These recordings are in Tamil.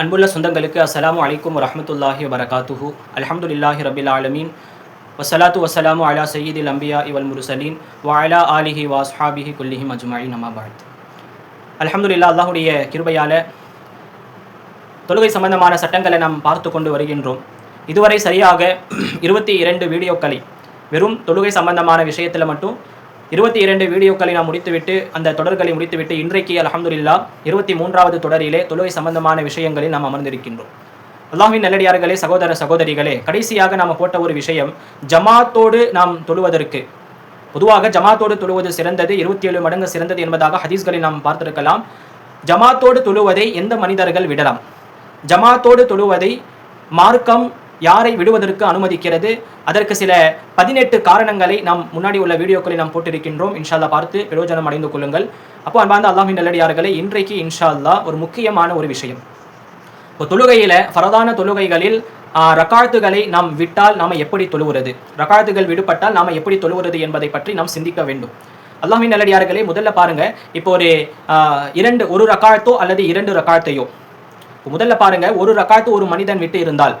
அன்புள்ள சொந்தங்களுக்கு அஸ்லாம் அலைக்கும் வரஹ்மத்துல்லாஹி வரகாத்துஹு அல்ஹம்துலில்லாஹி ரபில் ஆலமீன். வசலாத்து வசலாமு அலா சயீதில் அம்பியா இவல் முருசலீன். வாயலா ஆலிஹி வாஸ்ஹாபிஹி குல்லிஹி அஜ்மாயின் நமாபாத் பாத் அல்ஹம்துலில்லாஹ் அல்லாஹ்வுடைய கிருபையால தொழுகை சம்பந்தமான சட்டங்களை நாம் பார்த்து கொண்டு வருகின்றோம். இதுவரை சரியாக இருபத்தி இரண்டு வீடியோக்களை வெறும் தொழுகை சம்பந்தமான விஷயத்தில் மட்டும் இருபத்தி இரண்டு வீடியோக்களை நாம் முடித்துவிட்டு அந்த தொடர்களை முடித்துவிட்டு இன்றைக்கு அலமதுல்லா இருபத்தி மூன்றாவது தொடரிலே தொழுகை சம்பந்தமான விஷயங்களில் நாம் அமர்ந்திருக்கின்றோம். அல்லாஹின் நல்லடியார்களே சகோதர சகோதரிகளே கடைசியாக நாம் போட்ட ஒரு விஷயம் ஜமாத்தோடு நாம் தொழுவதற்கு. பொதுவாக ஜமாத்தோடு தொழுவது சிறந்தது இருபத்தி ஏழு மடங்கு சிறந்தது என்பதாக ஹதீஸ்களை நாம் பார்த்திருக்கலாம். ஜமாத்தோடு தொழுவதை எந்த மனிதர்கள் விடலாம்? ஜமாத்தோடு தொழுவதை மார்க்கம் யாரை விடுவதற்கு அனுமதிக்கிறது? அதற்கு சில பதினெட்டு காரணங்களை நாம் முன்னாடி உள்ள வீடியோக்களை நாம் போட்டிருக்கின்றோம். இன்ஷால்லா பார்த்து பிரயோஜனம் அடைந்து கொள்ளுங்கள். அப்போ அன்பார்ந்த அல்லாஹின் நல்லடியார்களே இன்றைக்கு இன்ஷால்லா ஒரு முக்கியமான ஒரு விஷயம். இப்போ தொழுகையில் ஃபரதான தொழுகைகளில் ஆஹ், நாம் விட்டால் நாம் எப்படி தொழுவுறது? ரக்காத்துகள் விடுபட்டால் நாம் எப்படி தொழுவுறது என்பதை பற்றி நாம் சிந்திக்க வேண்டும். அல்லாஹின் நல்லடியார்களே முதல்ல பாருங்க. இப்போ ஒரு இரண்டு ஒரு ரக்காத்தோ அல்லது இரண்டு ரக்காத்தையோ? முதல்ல பாருங்க. ஒரு ரக்காத்து ஒரு மனிதன் விட்டு இருந்தால்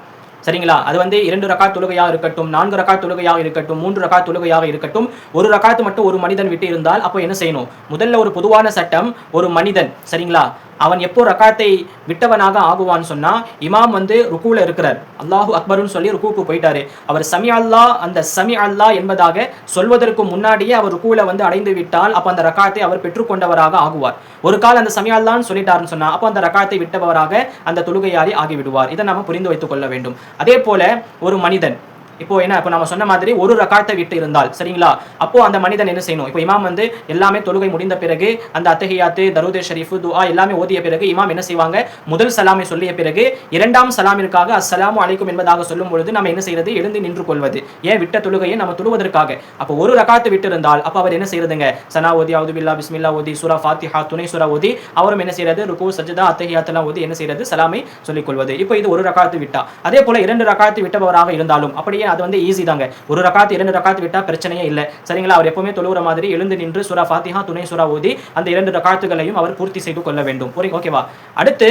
சரிங்களா? அது வந்து இரண்டு ரக்காத் தொழுகையாக இருக்கட்டும் நான்கு ரக்கா தொழுகையாக இருக்கட்டும் மூன்று ரக்காத் தொழுகையாக இருக்கட்டும் ஒரு ரக்காத்து மட்டும் ஒரு மனிதன் விட்டு இருந்தால் அப்போ என்ன செய்யணும்? முதல்ல ஒரு பொதுவான சட்டம் ஒரு மனிதன் சரிங்களா? அவன் எப்போ ரக்காத்தை விட்டவனாக ஆகுவான்னு சொன்னா இமாம் வந்து ருக்குல இருக்கிறார். அல்லாஹு அக்பருன்னு சொல்லி ருக்குக்கு போயிட்டாரு. அவர் சமி அல்லா அந்த சமி அல்லா என்பதாக சொல்வதற்கு முன்னாடியே அவர் ருக்குல வந்து அடைந்து விட்டால் அப்ப அந்த ரக்காத்தை அவர் பெற்றுக்கொண்டவராக ஆகுவார். ஒரு கால் அந்த சமி அல்லான்னு சொல்லிட்டாருன்னு சொன்னா அப்போ அந்த ரக்காத்தை விட்டவராக அந்த தொழுகையாரி ஆகிவிடுவார். இதை நாம புரிந்து வைத்துக் கொள்ள வேண்டும். அதே போல ஒரு மனிதன் இப்போ என்ன இப்போ நம்ம சொன்ன மாதிரி ஒரு ரக்காத்தை விட்டு இருந்தால் சரிங்களா? அப்போ அந்த மனிதன் என்ன செய்யணும்? இப்போ இமாம் வந்து எல்லாமே தொழுகை முடிந்த பிறகு அந்த அத்தகையாத்து தருதே ஷரீஃபு துஆ எல்லாமே ஓதிய பிறகு இமாம் என்ன செய்வாங்க? முதல் சலாமை சொல்லிய பிறகு இரண்டாம் சலாமிற்காக அஸ்ஸலாமு அலைக்கும் என்பதாக சொல்லும் பொழுது நம்ம என்ன செய்யறது? எழுந்து நின்று கொள்வது. ஏன்? விட்ட தொழுகையை நம்ம தொழுவதற்காக. அப்போ ஒரு ரக்காத்து விட்டு இருந்தால் அப்போ அவர் என்ன செய்யறதுங்க? சனா ஓதி அவுது பில்லா பிஸ்மில்லா ஓதி சுரா ஃபாத்திஹா துணை சுரா ஓதி அவரும் என்ன செய்யறது? ருக்கு சஜ்ஜதா அத்தகையாத்தெல்லாம் ஓதி என்ன செய்யறது? சலாமை சொல்லிக் கொள்வது இப்போ இது ஒரு ரக்காத்து விட்டா. அதே போல இரண்டு ரக்காத்து விட்டவராக இருந்தாலும் அப்படியே அது வந்து ஈஸி தாங்க. ஒரு ரக்காத்து இரண்டு ரக்காத்து விட்டால் பிரச்சனையே இல்லை. சரிங்களா? அவர் எப்பவுமே தொழுகிற மாதிரி எழுந்து நின்று சுரா ஃபாத்திஹா துணை சுரா ஊதி அந்த இரண்டு ரக்காத்துகளையும் அவர் பூர்த்தி செய்து கொள்ள வேண்டும். புரியும் ஓகேவா அடுத்து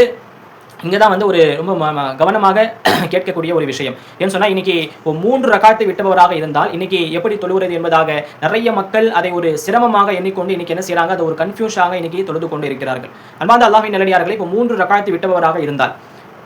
இங்கே தான் வந்து ஒரு ரொம்ப கவனமாக கேட்கக்கூடிய ஒரு விஷயம். ஏன்னு சொன்னால் இன்னைக்கு மூன்று ரகாத்து விட்டவராக இருந்தால் இன்னைக்கு எப்படி தொழுகிறது என்பதாக நிறைய மக்கள் அதை ஒரு சிரமமாக எண்ணிக்கொண்டு இன்னைக்கு என்ன செய்கிறாங்க அதை ஒரு கன்ஃபியூஷாக இன்னைக்கு தொழுது கொண்டு இருக்கிறார்கள். அன்பாந்த அல்லாஹின் நல்லடியார்களே இப்போ மூன்று ரகாத்து விட்டவராக இருந்தால்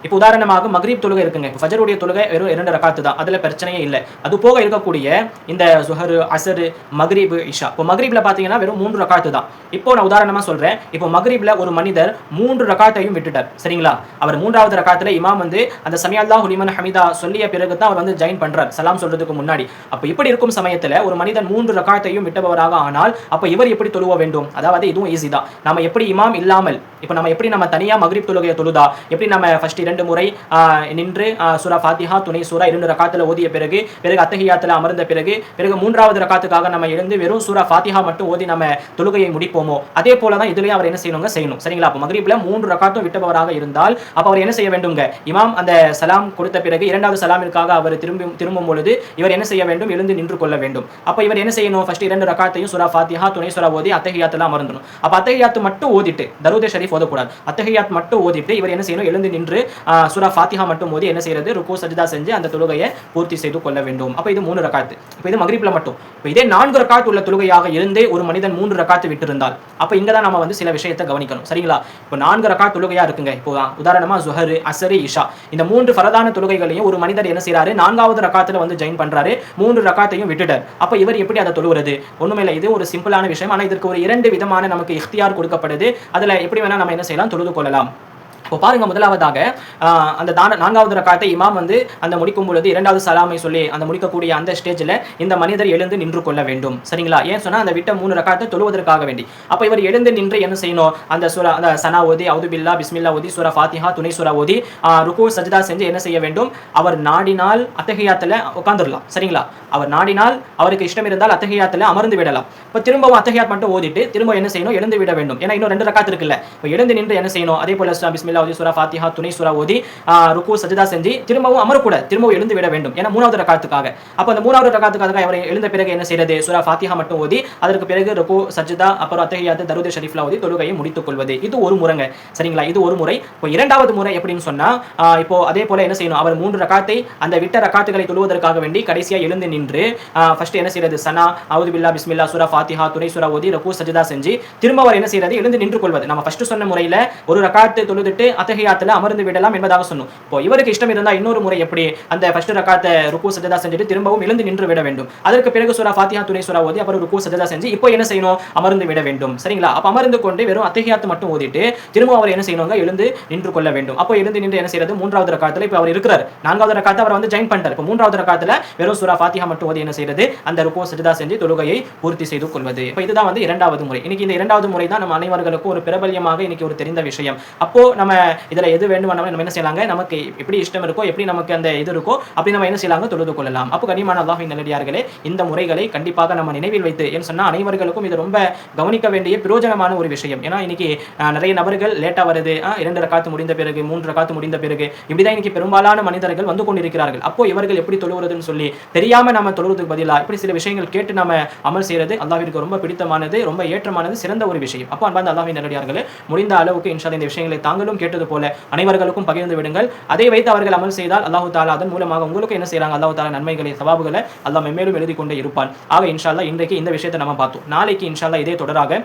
இப்போ உதாரணமாக மக்ரீப் தொழுகை இருக்குங்க. இப்போ ஃபஜருடைய தொழுகை வெறும் இரண்டு ரகாத்து தான். அதில் பிரச்சனையே இல்லை. அது போக இருக்கக்கூடிய இந்த சுஹரு அசரு மக்ரீப் இஷா. இப்போ மக்ரீப்ல பார்த்தீங்கன்னா வெறும் மூன்று ரகாத்து தான். இப்போ நான் உதாரணமாக சொல்றேன். இப்போ மக்ரீப்ல ஒரு மனிதர் மூன்று ரகாத்தையும் விட்டுட்டார். சரிங்களா? அவர் மூன்றாவது ரகாத்தில் இமாம் வந்து அந்த சமியல்லாஹு ஹுலிமன் ஹமிதா சொல்லிய பிறகு தான் அவர் வந்து ஜாயின் பண்றார். சலாம் சொல்றதுக்கு முன்னாடி. அப்போ இப்படி இருக்கும் சமயத்துல ஒரு மனிதன் மூன்று ரகாத்தையும் விட்டவராக ஆனால் அப்போ இவர் எப்படி தொழுவ வேண்டும்? அதாவது இதுவும் ஈஸி தான். நம்ம எப்படி இமாம் இல்லாமல் இப்போ நம்ம எப்படி நம்ம தனியாக மகரீப் தொழுகையை தொழுதா? எப்படி நம்ம ஃபர்ஸ்ட் இரண்டு முறை நின்று சுரா ஃபாத்திஹா துணை சூரா இரண்டு ரக்காத்துல ஓதிய பிறகு பிறகு அத்தகையாத்தில் அமர்ந்த பிறகு பிறகு மூன்றாவது ரக்காத்துக்காக நம்ம எழுந்து வெறும் சூரா ஃபாத்திஹா மட்டும் ஓதி நம்ம தொழுகையை முடிப்போமோ? அதே போல தான் இதுலேயும் அவர் என்ன செய்யணுங்க? செய்யணும். சரிங்களா? அப்போ மகரீப்ல மூன்று ரக்காத்தும் விட்டபவராக இருந்தால் அப்போ அவர் என்ன செய்ய வேண்டுங்க இமாம் அந்த சலாம் கொடுத்த பிறகு இரண்டாவது சலாமிற்காக அவர் திரும்பி திரும்பும் பொழுது இவர் என்ன செய்ய வேண்டும்? எழுந்து நின்று கொள்ள வேண்டும். அப்போ இவர் என்ன செய்யணும்? ஃபர்ஸ்ட் இரண்டு ரக்காத்தையும் சுரா ஃபாத்திஹா துணை சுரா ஓதி அத்தஹியாத்துல அமர்ந்தணும் அப்போ அத்தகையாத்து மட்டும் ஓதிட்டு தருதே ஷரீஃப் ஓதக்கூடாது. அத்தகையாத் மட்டும் ஓதிட்டு இவர் என்ன செய்யணும்? எழுந்து நின்று சுரா ஃபாத்திஹா மட்டும் போது என்ன செய்யறது? ருக்கு சஜிதா செஞ்சு அந்த தொழுகையை பூர்த்தி செய்து கொள்ள வேண்டும். அப்ப இது மூணு ரக்காத்து. இப்போ இது மக்ரிப்ல மட்டும். இப்போ இதே நான்கு ரக்காத்து உள்ள தொழுகையாக இருந்தே ஒரு மனிதன் மூன்று ரக்காத்து விட்டிருந்தால் அப்ப இங்கே தான் நம்ம வந்து சில விஷயத்தை கவனிக்கணும். சரிங்களா? இப்போ நான்கு ரக்கா தொழுகையா இருக்குங்க. இப்போ உதாரணமா ஜுஹர் அசரி இஷா. இந்த மூன்று ஃபரதான தொழுகைகளையும் ஒரு மனிதர் என்ன செய்கிறாரு நான்காவது ரக்காத்தில் வந்து ஜாயின் பண்றாரு. மூன்று ரக்காத்தையும் விட்டுட்டார். அப்ப இவர் எப்படி அதை தொழுகிறது ஒன்றுமே இல்லை இது ஒரு சிம்பிளான விஷயம். ஆனா இதற்கு ஒரு இரண்டு விதமான நமக்கு இஃப்தியார் கொடுக்கப்படுது. அதுல எப்படி வேணா நம்ம என்ன செய்யலாம்? தொழுது கொள்ளலாம். இப்போ பாருங்க முதலாவதாக அந்த தான நான்காவது ரக்காத்தை இமாம் வந்து அந்த முடிக்கும் பொழுது இரண்டாவது சலாமை சொல்லி அந்த முடிக்கக்கூடிய அந்த ஸ்டேஜில் இந்த மனிதர் எழுந்து நின்று கொள்ள வேண்டும். சரிங்களா? ஏன் சொன்னா அந்த விட்ட மூணு ரக்காத்தை தொழுவதற்காக வேண்டி. அப்போ இவர் எழுந்து நின்று என்ன செய்யணும்? அந்த சூரா அந்த சனா ஓதி அவுதுபில்லா பிஸ்மில்லா ஓதி சுரா ஃபாத்திஹா துணை சுரா ஓதி ருக்கு சஜிதா செஞ்சு என்ன செய்ய வேண்டும்? அவர் நாடினால் அத்தகையாத்தில் உட்காந்துடலாம் சரிங்களா? அவர் நாடினால் அவருக்கு இஷ்டம் இருந்தால் அத்தகையாத்தில் அமர்ந்து விடலாம். இப்போ திரும்பவும் அத்தகையாத் மட்டும் ஓதிட்டு திரும்ப என்ன செய்யணும்? எழுந்து விட வேண்டும். ஏன்னா இன்னும் ரெண்டு ரக்காத்து இருக்குல்ல. இப்போ எழுந்து நின்று என்ன செய்யணும்? அதே போல பிஸ்மில்லா பிஸ்மில்லா ஓதி சூரா ஃபாத்திஹா துணை சூரா ஓதி ருக்கு சஜிதா செஞ்சு திரும்பவும் அமரக்கூடாது திரும்பவும் எழுந்து விட வேண்டும். ஏன்னா மூணாவது ரக்காத்துக்காக. அப்போ அந்த மூணாவது ரக்காத்துக்காக அவர் எழுந்த பிறகு என்ன செய்யறது? சூரா ஃபாத்திஹா மட்டும் ஓதி அதற்கு பிறகு ருக்கு சஜிதா அப்புறம் அத்தகையாத்து தருது ஷரீஃப்லா ஓதி தொழுகையை முடித்துக் கொள்வது. இது ஒரு முறைங்க. சரிங்களா? இது ஒரு முறை. இப்போ இரண்டாவது முறை எப்படின்னு சொன்னா இப்போ அதே போல என்ன செய்யணும்? அவர் மூன்று ரக்காத்தை அந்த விட்ட ரக்காத்துகளை தொழுவதற்காக வேண்டி கடைசியா எழுந்து நின்று ஃபர்ஸ்ட் என்ன செய்யறது? சனா அவுது பில்லா பிஸ்மில்லா சூரா ஃபாத்திஹா துணை சூரா ஓதி ருக்கு சஜிதா செஞ்சு திரும்ப அவர் என்ன செய்யறது? எழுந்து நின்று கொள்வது. நம்ம ஃபர்ஸ்ட் சொன்ன முறையில ஒரு ரக்காத்து தொழுதுட்டு அத்தகையாத்துல அமர்ந்து விடலாம் என்பதாக சொன்னோம். இப்போ இவருக்கு இஷ்டம் இருந்தால் இன்னொரு முறை எப்படி அந்த ஃபர்ஸ்ட் ரக்காத்தை ருக்கு சஜதா செஞ்சுட்டு திரும்பவும் எழுந்து நின்று விட வேண்டும். அதற்கு பிறகு சுரா ஃபாத்தியா துணை சுரா ஓதி அப்புறம் ருக்கு சஜதா செஞ்சு இப்போ என்ன செய்யணும்? அமர்ந்து விட வேண்டும். சரிங்களா? அப்போ அமர்ந்து கொண்டு வெறும் அத்தகையாத்து மட்டும் ஓதிட்டு திரும்ப அவர் என்ன செய்யணுங்க? எழுந்து நின்று கொள்ள வேண்டும். அப்போ எழுந்து நின்று என்ன செய்யறது? மூன்றாவது ரக்காத்துல இப்போ அவர் இருக்கிறார். நான்காவது ரக்காத்து அவர் வந்து ஜாயின் பண்ணிட்டார். இப்போ மூன்றாவது ரக்காத்துல வெறும் சுரா ஃபாத்தியா மட்டும் ஓதி என்ன செய்யறது? அந்த ருக்கு சஜிதா செஞ்சு தொழுகையை பூர்த்தி செய்து கொள்வது. இப்போ இதுதான் வந்து இரண்டாவது முறை. இன்னைக்கு இந்த இரண்டாவது முறை தான் நம்ம அனைவர்களுக்கும் ஒரு பிரபல்யமாக இன்னைக்கு ஒரு தெரிந்த விஷயம். அப்போ நம்ம இதில் எது வேண்டுமானாலும் நம்ம என்ன செய்யலாங்க? நமக்கு எப்படி இஷ்டம் இருக்கோ எப்படி நமக்கு அந்த இது இருக்கோ அப்படி நம்ம என்ன செய்யலாங்க தொழுது கொள்ளலாம். அப்போ கனிமான அல்லாஹின் நல்லடியார்களே இந்த முறைகளை கண்டிப்பாக நம்ம நினைவில் வைத்து ஏன்னு சொன்னால் அனைவர்களுக்கும் இது ரொம்ப கவனிக்க வேண்டிய பிரயோஜனமான ஒரு விஷயம். ஏன்னா இன்னைக்கு நிறைய நபர்கள் லேட்டாக வருது அஹ், இரண்டு ரக்காத்து முடிந்த பிறகு மூன்று ரக்காத்து முடிந்த பிறகு இப்படிதான் இன்னைக்கு பெரும்பாலான மனிதர்கள் வந்து கொண்டிருக்கிறார்கள். அப்போ இவர்கள் எப்படி தொழுவுறதுன்னு சொல்லி தெரியாம நம்ம தொழுவதுக்கு பதிலாக இப்படி சில விஷயங்கள் கேட்டு நம்ம அமல் செய்யறது அல்லாவிற்கு ரொம்ப பிடித்தமானது ரொம்ப ஏற்றமானது சிறந்த ஒரு விஷயம். அப்போ அன்பாந்து அல்லாவின் நல்லடியார்களே முடிந்த அளவுக்கு இன்ஷா இந்த விஷயங்களை தாங்களும் கேட்டது போல அனைவர்களுக்கும் பகிர்ந்து விடுங்கள். அதை வைத்து அவர்கள் அமல் செய்தால் அல்லாஹு தாலா அதன் மூலமாக உங்களுக்கு என்ன செய்யறாங்க அல்லாஹு தாலா நன்மைகளை சவாபுகளை அல்லாஹ் மேலும் எழுதி கொண்டே இருப்பான். ஆக இன்ஷால்லா இன்றைக்கு இந்த விஷயத்தை நம்ம பார்த்தோம். நாளைக்கு இன்ஷால்லா இதே தொடராக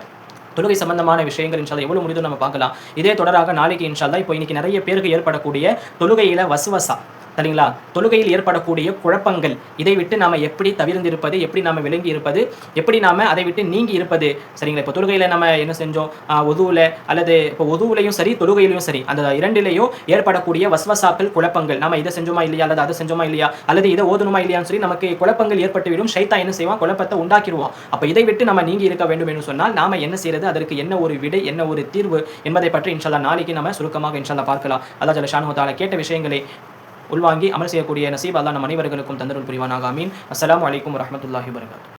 தொழுகை சம்பந்தமான விஷயங்கள் இன்ஷால்லா எவ்வளவு முடியுதோ நம்ம பார்க்கலாம். இதே தொடராக நாளைக்கு இன்ஷால்லா இப்போ இன்னைக்கு நிறைய பேருக்கு ஏற்படக்கூடிய தொழுகையில வசுவசா சரிங்களா? தொழுகையில் ஏற்படக்கூடிய குழப்பங்கள் இதை விட்டு நாம எப்படி தவிர்ந்திருப்பது எப்படி நாம விளங்கி இருப்பது எப்படி நாம அதை விட்டு நீங்கி இருப்பது சரிங்களா? இப்போ தொழுகையில நம்ம என்ன செஞ்சோம்? ஒதுவுல அல்லது இப்போ ஒதுவுலையும் சரி தொழுகையிலையும் சரி அந்த இரண்டிலையும் ஏற்படக்கூடிய வஸ்வசாக்கள் குழப்பங்கள். நம்ம இதை செஞ்சோமா இல்லையா? அல்லது அதை செஞ்சோமா இல்லையா? அல்லது இதை ஓதணுமா இல்லையான்னு சொல்லி நமக்கு குழப்பங்கள் ஏற்பட்டுவிடும். ஷைத்தா என்ன செய்வான்? குழப்பத்தை உண்டாக்கிடுவான். அப்போ இதை விட்டு நம்ம நீங்கி இருக்க வேண்டும் என்று சொன்னால் நாம என்ன செய்யறது? அதற்கு என்ன ஒரு விடை என்ன ஒரு தீர்வு என்பதை பற்றி இன்ஷால்லா நாளைக்கு நம்ம சுருக்கமாக இன்ஷால்லா பார்க்கலாம். அல்லா ஜல தாலா கேட்ட விஷயங்களை உள்வாங்கி அமல் செய்யக்கூடிய நசீப் அல்லா நம் அனைவர்களுக்கும் தந்தருள் புரிவானாக. அமீன் அஸ்லாம் வலைக்கம் வரமத்துல்லாஹி வபரகாத்துஹு.